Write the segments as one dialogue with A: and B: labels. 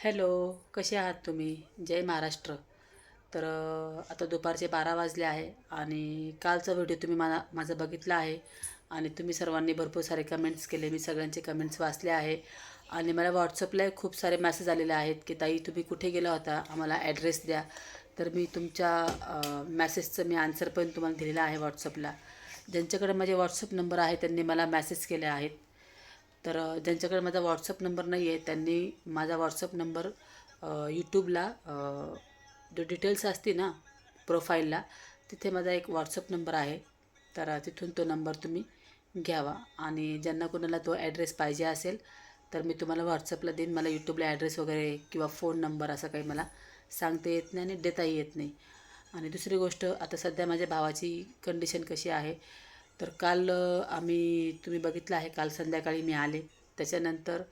A: Hello कसे आहात तुम्ही? जय महाराष्ट्र. तर आता दुपारचे बारा वाजले आहे आणि कालचा व्हिडिओ तुम्ही मला माझा बघितला आहे आणि तुम्ही सर्वांनी भरपूर सारे कमेंट्स केले. मी सगळ्यांचे कमेंट्स वाचले आहे आणि मला व्हॉट्सअपला खूप सारे मेसेज आलेले आहेत की ताई तुम्ही कुठे गेला होता? आम्हाला ॲड्रेस द्या. तर मी तुमच्या मॅसेजचं मी आन्सर पण तुम्हाला दिलेला आहे व्हॉट्सअपला ज्यांच्याकडे माझे व्हॉट्सअप नंबर आहे त्यांनी मला मॅसेज केले आहेत. तर ज्यांच्याकडे माझा व्हॉट्सअप नंबर नाही आहे त्यांनी माझा व्हॉट्सअप नंबर यूट्यूबला जो डिटेल्स असते ना प्रोफाईलला तिथे माझा एक व्हॉट्सअप नंबर आहे. तर तिथून तो नंबर तुम्ही घ्यावा. आणि ज्यांना कोणाला तो ॲड्रेस पाहिजे असेल तर मी तुम्हाला व्हॉट्सअपला देईन. मला यूट्यूबला ॲड्रेस वगैरे किंवा फोन नंबर असं काही मला सांगता येत नाही आणि देताही येत नाही. आणि दुसरी गोष्ट आता सध्या माझ्या भावाची कंडिशन कशी आहे तर काल आम्ही तुम्ही बघितलं आहे काल संध्याकाळी मी आले. त्याच्यानंतर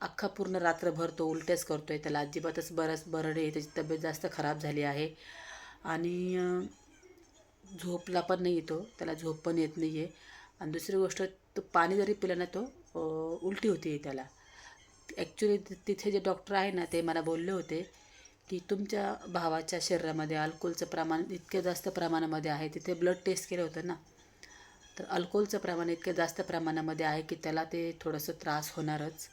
A: अख्खा पूर्ण रात्रभर तो उलट्याच करतो आहे त्याला अजिबातच बरंच बरडे त्याची तब्येत जास्त खराब झाली आहे. आणि झोपला पण नाही येतो त्याला झोप पण येत नाही आहे आणि दुसरी गोष्ट तो पाणी जरी पिलं ना तो उलटी होती त्याला. ॲक्च्युली तिथे जे डॉक्टर आहे ना ते मला बोलले होते की तुमच्या भावाच्या शरीरामध्ये अल्कोहोलचं प्रमाण इतक्या जास्त प्रमाणामध्ये आहे. तिथे ब्लड टेस्ट केलं होतं ना. तर अल्कोहोलचं प्रमाण इतकं जास्त प्रमाणामध्ये आहे की त्याला ते थोडंसं त्रास होणारच.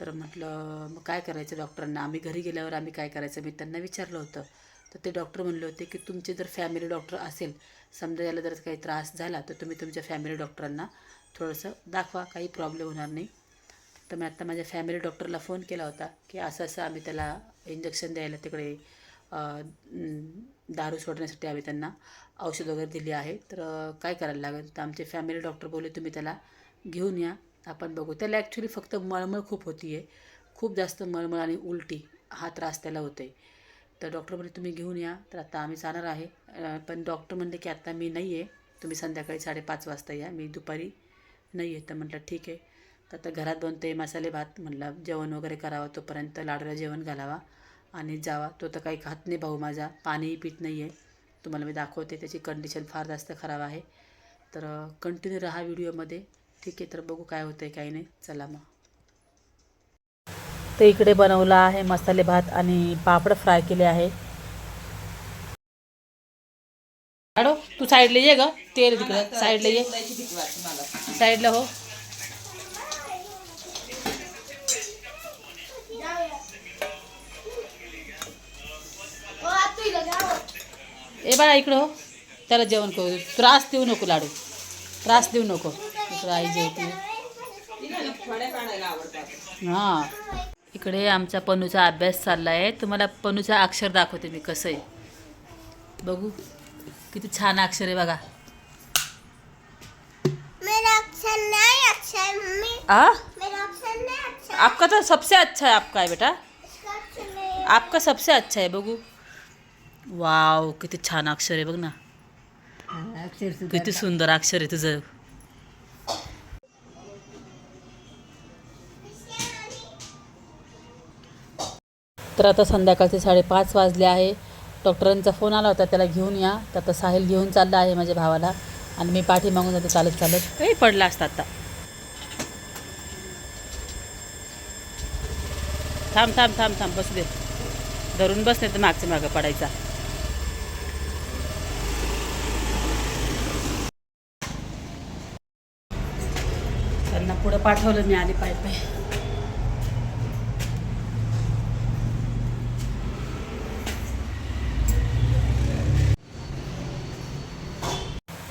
A: तर म्हटलं मग काय करायचं डॉक्टरांना? आम्ही घरी गेल्यावर आम्ही काय करायचं? मी त्यांना विचारलं होतं. तर ते डॉक्टर म्हणले होते की तुमचे जर फॅमिली डॉक्टर असेल समजा याला जर काही त्रास झाला तर तुम्ही तुमच्या फॅमिली डॉक्टरांना थोडंसं दाखवा काही प्रॉब्लेम होणार नाही. तर मी आत्ता माझ्या फॅमिली डॉक्टरला फोन केला होता की असं असं आम्ही त्याला इंजेक्शन द्यायला तिकडे दारू सोडण्यासाठी आम्ही त्यांना औषध वगैरे दिली आहे. तर काय करायला लागेल? तर आमचे फॅमिली डॉक्टर बोलले तुम्ही त्याला घेऊन या आपण बघू. त्याला ॲक्च्युली फक्त मळमळ खूप होती आहे खूप जास्त मळमळ आणि उलटी हा त्रास त्याला होतो आहे तर डॉक्टर म्हणले तुम्ही घेऊन या तर आता आम्ही जाणार आहे. पण डॉक्टर म्हणले की आत्ता मी नाही आहे तुम्ही संध्याकाळी साडेपाच वाजता या. मी दुपारी नाही आहे तर म्हटलं ठीक आहे. तर आता घरात बनते मसाले भात. म्हणलं जेवण वगैरे करावं तोपर्यंत लाडूला जेवण घालावा. आणि जावा. तो तर काही खात नाही भाऊ माझा. पाणीही पित नाही आहे तुम्हाला मी दाखवते. त्याची कंडिशन फार जास्त खराब आहे. तर कंटिन्यू राहा व्हिडिओमध्ये ठीक आहे तर बघू काय होतं आहे काही नाही. चला मग. तर इकडे बनवला आहे मसाले भात आणि पापड फ्राय केले आहे. तू साईडला ये ग. तेल तिकडं. साईडला ये. साईडला हो. ए बाळा इकडं हो. त्याला जेवण करू. त्रास देऊ नको लाडू. त्रास देऊ नको. इकडं आई जेवते. हां. इकडे आमचा पनूचा अभ्यास चालला आहे तुम्हाला पनूचा अक्षर दाखवते मी कसं आहे. बघू. किती छान अक्षर आहे बघा.
B: है
A: आपका तो सबसे अच्छा है आपका है बेटा. आपका सबसे अच्छा आहे बघू. वाव किती छान अक्षर आहे बघ ना. किती सुंदर अक्षर आहे तुझं. तर आता संध्याकाळचे साडेपाच वाजले आहे. डॉक्टरांचा फोन आला होता त्याला घेऊन या. तर आता साहिल घेऊन चालला आहे माझ्या भावाला. आणि मी पाठी मागून जाते चालत चालत. काही पडला असता आता. थांब थांब थांब थांब बस दे. धरून बस नाही तर मागच्या मागं पडायचा. त्यांना पुढं पाठवलं मी आली पाय पाय.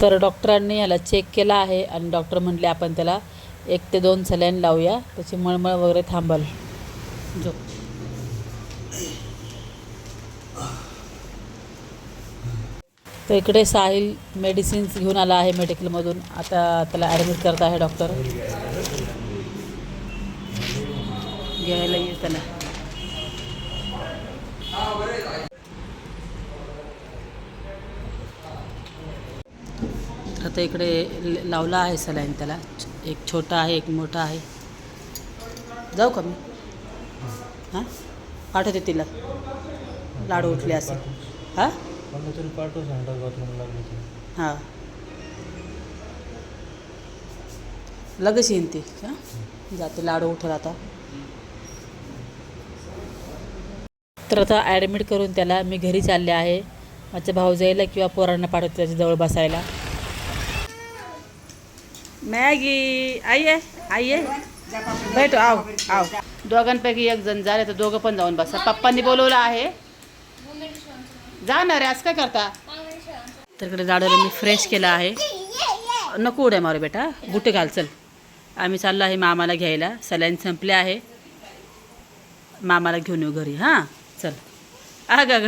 A: तर डॉक्टरांनी ह्याला चेक केला आहे आणि डॉक्टर म्हटले आपण त्याला एक ते दोन सलाईन लावूया. त्याची मळमळ वगैरे थांबल. जो तर इकडे साहिल मेडिसिन्स घेऊन आला आहे मेडिकलमधून. आता त्याला ॲडमिट करत आहे डॉक्टर घ्यायला येईल त्याला. आता इकडे लावला आहे सलाईन त्याला. एक छोटा आहे एक मोठा आहे. जाऊ का मी? हां? पाठवते तिला. लाडू उठले असेल हां?
C: मला तरी पाठवू सांगतात बाथरूम लागली ती.
A: हां. लगेच येईन ती हां? जाते लाडू उठत आता. तर आता ॲडमिट करून त्याला मी घरी चालले आहे. माझ्या भाऊ जायला किंवा पोरांना पाठवते त्याच्याजवळ बसायला. मॅगी आई आहे आई आहे भेटू आव आव. दोघांपैकी एक जण झाले तर दोघं पण जाऊन बसा. पप्पांनी बोलवलं आहे. जा ना रे आज काय करता? तर इकडे झाडाला मी फ्रेश केलं आहे. नको उड्या मारू बेटा बुटे घाल चल. आम्ही चाललो आहे मामाला घ्यायला. सलाईन संपले आहे. मामाला घेऊन येऊ घरी हां? चल. अग ग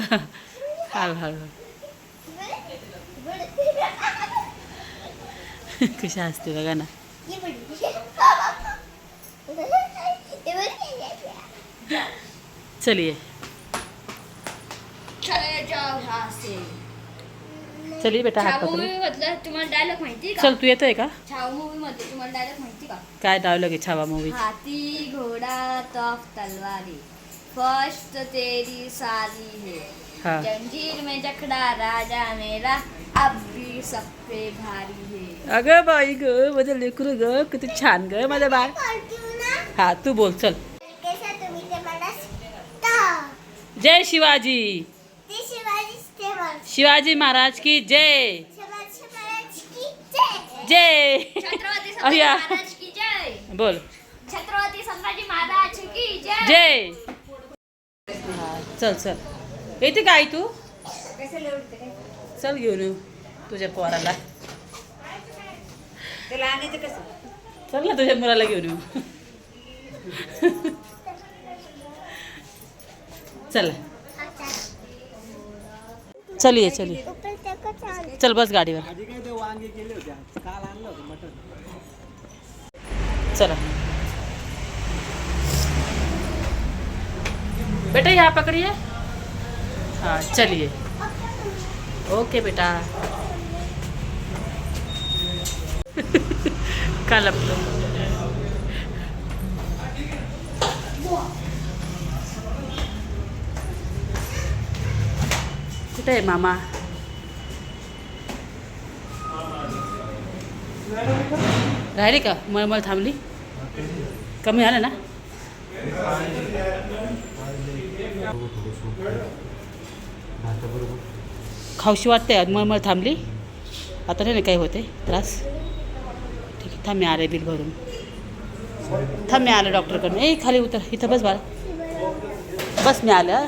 A: हळू हळू कशी असते बघा ना. चलिए बेटा हात
D: छावा
A: पकडू।
D: मूवी मधलं तुम्हाला डायलॉग माहिती का?
A: चल तू येतोय का।
D: छावा मूवी मध्ये तुम्हाला डायलॉग माहिती का?
A: काय डावलं गे छावा मूवी
D: हाथी घोड़ा तोफ तलवारी। फ़र्स्ट तेरी सारी है।
A: हाँ।
D: जंजीर में जकड़ा राजा मेरा। अब भी सब पे भारी है।
A: अगं बाई ग माझं लेकरू ग किती छान ग माझं बाळ. हा तू बोल चल. जय शिवाजी. शिवाजी महाराज की जय. जय.
D: छत्रपती संभाजी
A: अय्या.
D: महाराज की जय.
A: बोल.
D: छत्रपती संभाजी महाराज की जय.
A: जय. हा चल चल. येते का आई तू? चल घेऊन येऊ तुझ्या पोराला. चल ना तुझ्या मुलाला घेऊन येऊ. चल. चलिये चलिये चल बस गाडीवर चला। बेटा यहाँ पकड़िए। हाँ चलिए। ओके बेटा। का लपतो कुठे आहे मामा? राहिले का? मळमळ थांबली? कमी झालं ना? खावशी वाटते मळमळ थांबली. आता नाही ना काही होते त्रास? ठीक आहे थांब आले बिल भरून. थांब मी आलं डॉक्टरकडून ए खाली उतर. इथं बस बाळा. बस मी आलं.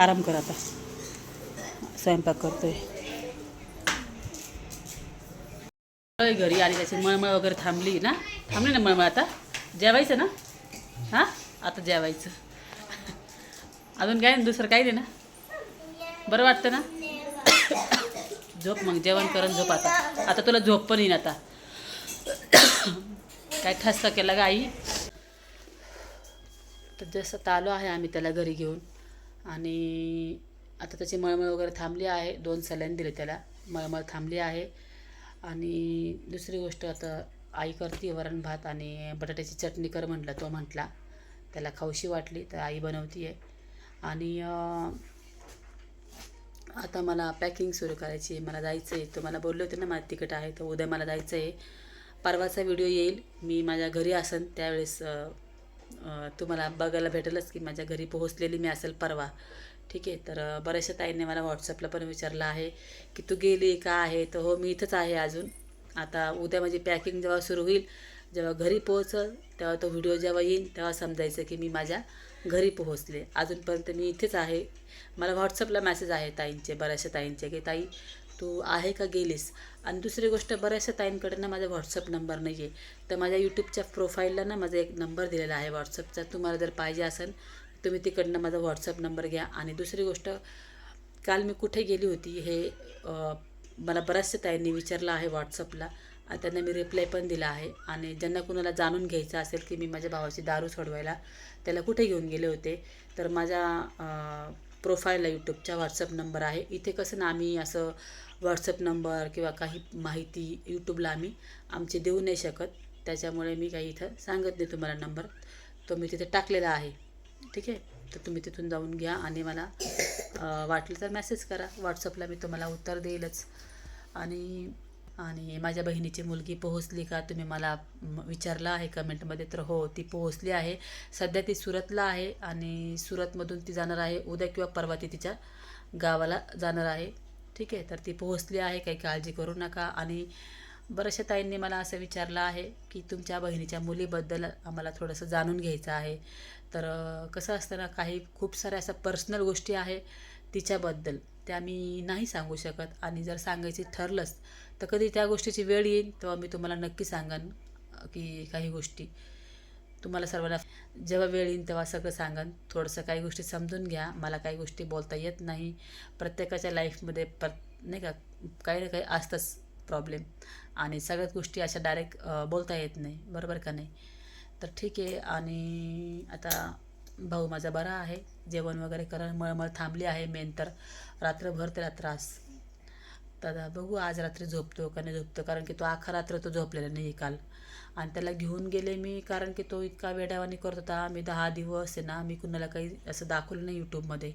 A: आराम कर आता. स्वयंपाक करतोय. घरी आली त्याची मळमळ वगैरे थांबली ना? थांबली ना मळमळ आता? जेवायचं ना? हां? आता जेवायचं. अजून काय ना दुसरं काही नाही ना? बरं वाटतं ना? झोप मग जेवण करून झोप आता. आता तुला झोप पण येईन आता. काय ठसका केला का आई? तर जसं आता आलो आहे आम्ही त्याला घरी घेऊन. आणि आता त्याची मळमळ वगैरे थांबली आहे. दोन सलाईन दिले त्याला. मळमळ थांबली आहे. आणि दुसरी गोष्ट आता आई करते वरण भात आणि बटाट्याची चटणी कर म्हटलं तो म्हटला. त्याला खाऊशी वाटली तर आई बनवती आहे आणि आता मला पॅकिंग सुरू करायची आहे. मला जायचं आहे तुम्हाला बोलले होते ना मला तिकीट आहे तर उद्या मला जायचं आहे परवाचा व्हिडिओ येईल. मी माझ्या घरी असेन त्यावेळेस तुम्हाला बघायला भेटेलच की माझ्या घरी पोहोचलेली मी असेल परवा. ठीक आहे? तर बऱ्याचशा ताईंनी मला व्हॉट्सअपला पण विचारलं आहे की तू गेली का आहे? तर हो मी इथंच आहे अजून. आता उद्या माझी पॅकिंग जेव्हा सुरू होईल जेव्हा घरी पोहोचल तेव्हा तो व्हिडिओ जेव्हा येईल तेव्हा समजायचं की मी माझ्या घरी पोहोचले. अजूनपर्यंत मी इथेच आहे. मला व्हॉट्सअपला मॅसेज आहे ताईंचे बऱ्याचशा ताईंचे की ताई तू आहे का गेलीस? आणि दुसरी गोष्ट बऱ्याचशा ताईंकडे ना माझा व्हॉट्सअप नंबर नाही आहे तर माझ्या यूट्यूबच्या प्रोफाईलला ना माझा एक नंबर दिलेला आहे व्हॉट्सअपचा तुम्हाला जर पाहिजे असेल तुम्ही तिकडनं माझा व्हॉट्सअप नंबर घ्या. आणि दुसरी गोष्ट काल मी कुठे गेली होती हे मला बऱ्याचशा ताईंनी विचारलं आहे व्हॉट्सअपला आणि त्यांना मी रिप्लाय पण दिला आहे. आणि ज्यांना कुणाला जाणून घ्यायचं असेल की मी माझ्या भावाची दारू सोडवायला त्याला कुठे घेऊन गेले होते तर माझ्या प्रोफाईलला यूट्यूबचा व्हॉट्सअप नंबर आहे. इथे कसं ना आम्ही असं व्हॉट्सअप नंबर किंवा काही माहिती यूट्यूबला आम्ही आमची देऊ नाही शकत. त्याच्यामुळे मी काही इथं सांगत नाही तुम्हाला नंबर तो मी तिथे टाकलेला आहे. ठीक आहे? तर तुम्ही तिथून जाऊन घ्या आणि मला वाटलं तर मेसेज करा. व्हॉट्सअपला मी तुम्हाला उत्तर देईलच. आणि आणि माझ्या बहिणीची मुलगी पोहोचली का तुम्ही मला विचारलं आहे कमेंटमध्ये तर हो ती पोहोचली आहे. सध्या ती सुरतला आहे आणि सुरतमधून ती जाणार आहे. उद्या किंवा परवा ती तिच्या गावाला जाणार आहे. ठीक आहे तर ती पोहोचली आहे काही काळजी करू नका. आणि बऱ्याचशा ताईंनी मला असं विचारलं आहे की तुमच्या बहिणीच्या मुलीबद्दल आम्हाला थोडंसं जाणून घ्यायचं आहे. तर कसं असतं ना काही खूप साऱ्या अशा पर्सनल गोष्टी आहे तिच्याबद्दल. त्या मी नाही सांगू शकत. आणि जर सांगायची ठरलंच तर कधी त्या गोष्टीची वेळ येईल तेव्हा मी तुम्हाला नक्की सांगन की काही गोष्टी. तुम्हाला सर्वांना जेव्हा वेळ येईल तेव्हा सगळं सांगन थोडंसं काही गोष्टी समजून घ्या. मला काही गोष्टी बोलता येत नाही. प्रत्येकाच्या लाईफमध्ये प्र नाही का काही ना काही असतंच प्रॉब्लेम. आणि सगळ्याच गोष्टी अशा डायरेक्ट बोलता येत नाही. बरोबर का नाही? तर ठीक आहे. आणि आता भाऊ माझा बरा आहे. जेवण वगैरे करा मळमळ थांबली आहे मेन तर. रात्रभर त्याला त्रास तर बघू आज रात्री झोपतो का नाही झोपतो कारण की तो आखा रात्र तो झोपलेला नाही काल. आणि त्याला घेऊन गेले मी कारण की तो इतका वेड्यावानी करत होता. मी दहा दिवस आहे ना मी कुणाला काही असं दाखवलं नाही यूट्यूबमध्ये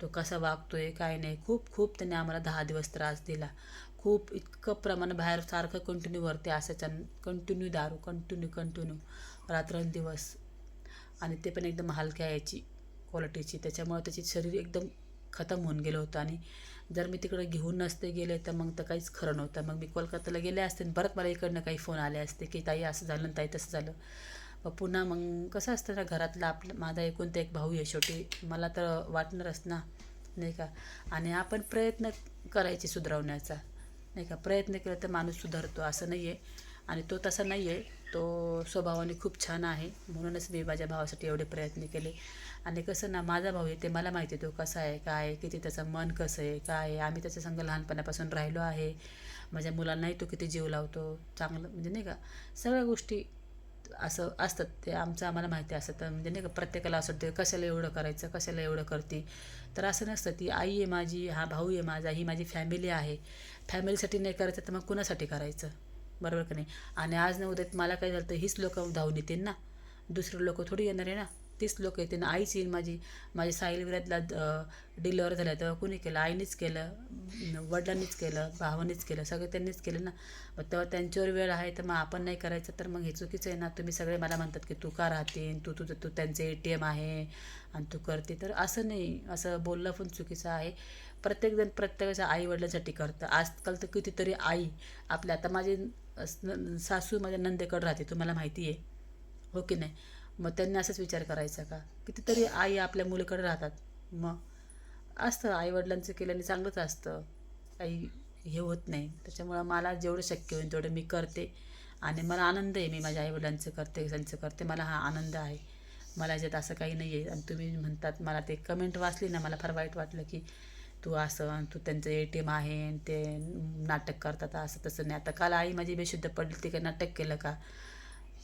A: तो कसा वागतोय काय नाही. खूप खूप त्याने आम्हाला दहा दिवस त्रास दिला. खूप इतकं प्रमाण बाहेर सारखं कंटिन्यू वरती असायच्या कंटिन्यू दारू कंटिन्यू कंटिन्यू रात्रंदिवस आणि ते पण एकदम हलक्या याची क्वालिटीची त्याच्यामुळे त्याचे शरीर एकदम खतम होऊन गेलं होतं. आणि जर मी तिकडे घेऊन नसते गेले तर मग तर काहीच खरं नव्हतं. मग मी कोलकाताला गेले असते आणि परत मला इकडनं काही फोन आले असते की ताई असं झालं आणि ताई तसं झालं. मग पुन्हा मग कसं असतं ना घरातला आपलं माझा एकूण तर एक भाऊ आहे शेवटी. मला तर वाटणारच ना नाही का? आणि आपण प्रयत्न करायचे सुधारवण्याचा. नाही का? प्रयत्न केला तर माणूस सुधारतो असं नाही आहे आणि तो तसा नाही आहे तो स्वभावाने खूप छान आहे. म्हणूनच मी माझ्या भावासाठी एवढे प्रयत्न केले. आणि कसं ना माझा भाऊ आहे ते मला माहिती आहे तो कसा आहे काय आहे किती त्याचं मन कसं आहे काय आहे. आम्ही त्याच्या संग लहानपणापासून राहिलो आहे. माझ्या मुलांनाही तो किती जीव लावतो चांगलं म्हणजे नाही का सगळ्या गोष्टी असं असतात. ते आमचं आम्हाला माहिती असतं. तर म्हणजे नाही का प्रत्येकाला असं वाटतं कशाला एवढं करायचं कशाला एवढं करते. तर असं नसतं. ती आई आहे माझी हा भाऊ आहे माझा ही माझी फॅमिली आहे. फॅमिलीसाठी नाही करायचं तर मग कुणासाठी करायचं? बरोबर का नाही? आणि आज न उद्या मला काय झालं तर हीच लोकं धावून येतील ना. दुसरे लोक थोडी येणार आहे ना. तीच लोक येतील ना. आईच येईल माझी. माझी साहिल विरातला डिलिव्हर झाल्या तेव्हा कुणी केलं? आईनेच केलं वडिलांनीच केलं भावानेच केलं सगळं त्यांनीच केलं ना. मग तेव्हा त्यांच्यावर वेळ आहे तर मग आपण नाही करायचं तर मग हे चुकीचं आहे ना. तुम्ही सगळे मला म्हणतात की तू का राहते तू तुझं तू त्यांचं ए टी एम आहे आणि तू करते. तर असं नाही. असं बोलणं पण चुकीचं आहे. प्रत्येकजण प्रत्येकाच्या आई वडिलांसाठी करतं. आजकाल तर कितीतरी आई आपल्या आता माझे न- सासू माझ्या नंदेकडे राहते तुम्हाला माहिती आहे. हो की नाही? मग त्यांनी असंच विचार करायचा का? कितीतरी आई आपल्या मुलीकडे राहतात. मग असतं आईवडिलांचं केल्याने चांगलंच असतं. काही हे होत नाही. त्याच्यामुळं मला जेवढं शक्य होईल तेवढं मी करते. आणि मला आनंद आहे मी माझ्या आईवडिलांचं करते त्यांचं करते. मला हा आनंद आहे. मला याच्यात असं काही नाही आहे आणि तुम्ही म्हणतात मला ते कमेंट वाचली ना मला फार वाईट वाटलं की तू असं आणि तू त्यांचं ए टी एम आहे आणि ते नाटक करतात असं तसं नाही. आता काल आई माझी बेशुद्ध पडली ती काय नाटक केलं का?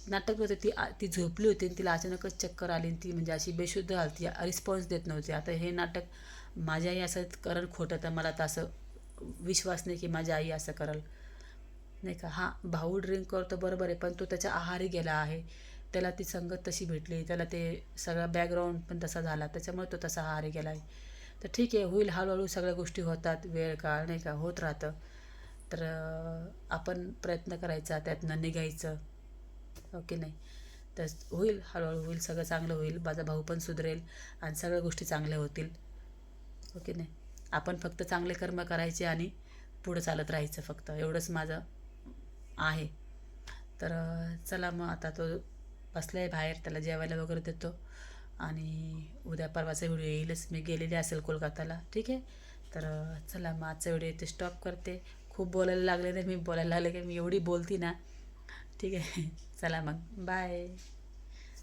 A: नाटक होते ती ती झोपली होती आणि तिला अचानकच चक्कर आली आणि ती म्हणजे अशी बेशुद्ध आली ती रिस्पॉन्स देत नव्हती. आता हे नाटक माझी आई असं करण खोटं तर मला तर असं विश्वास नाही की माझी आई असं करल. नाही का? हां भाऊ ड्रिंक करतो बरोबर आहे पण तो त्याच्या आहारी गेला आहे. त्याला ती संगत तशी भेटली त्याला ते सगळा बॅकग्राऊंड पण तसा झाला त्याच्यामुळे तो तसा आहारी गेला आहे. तर ठीक आहे होईल हळूहळू सगळ्या गोष्टी होतात वेळ काळ नाही का होत राहतं. तर आपण प्रयत्न करायचा त्यातनं निघायचं हो ओके नाही? तर होईल हळूहळू होईल सगळं चांगलं होईल माझा भाऊ पण सुधरेल आणि सगळ्या गोष्टी चांगल्या होतील. हो ओके नाही? आपण फक्त चांगले कर्म करायचे आणि पुढं चालत राहायचं फक्त एवढंच माझं आहे. तर चला मग आता तो बसला आहे बाहेर त्याला जेवायला वगैरे देतो. आणि उद्या परवाचा व्हिडिओ येईलच. मी गेलेली असेल कोलकाताला. ठीक आहे? तर चला मग आजचा व्हिडिओ इथे स्टॉप करते. खूप बोलायला लागले नाही मी बोलायला लागले की मी एवढी बोलती ना. ठीक आहे? चला मग. बाय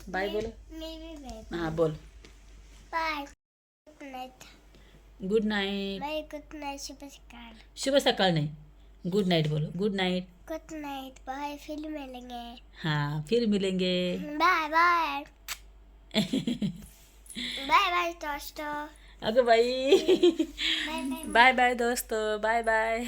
A: बाय बोल.
B: मी भी बाय
A: हां बोल.
B: Bye good night
A: good night
B: bye good night शुभ सकाळ.
A: शुभ सकाळ नाही. गुड नाईट बोलो. Good night
B: good night bye फिर मिलेंगे.
A: हाँ फिर मिलेंगे.
B: बाय बाय बाय बाय दोस्तों
A: अगं बाई
B: बाय बाय
A: बाय बाय दोस्तों बाय बाय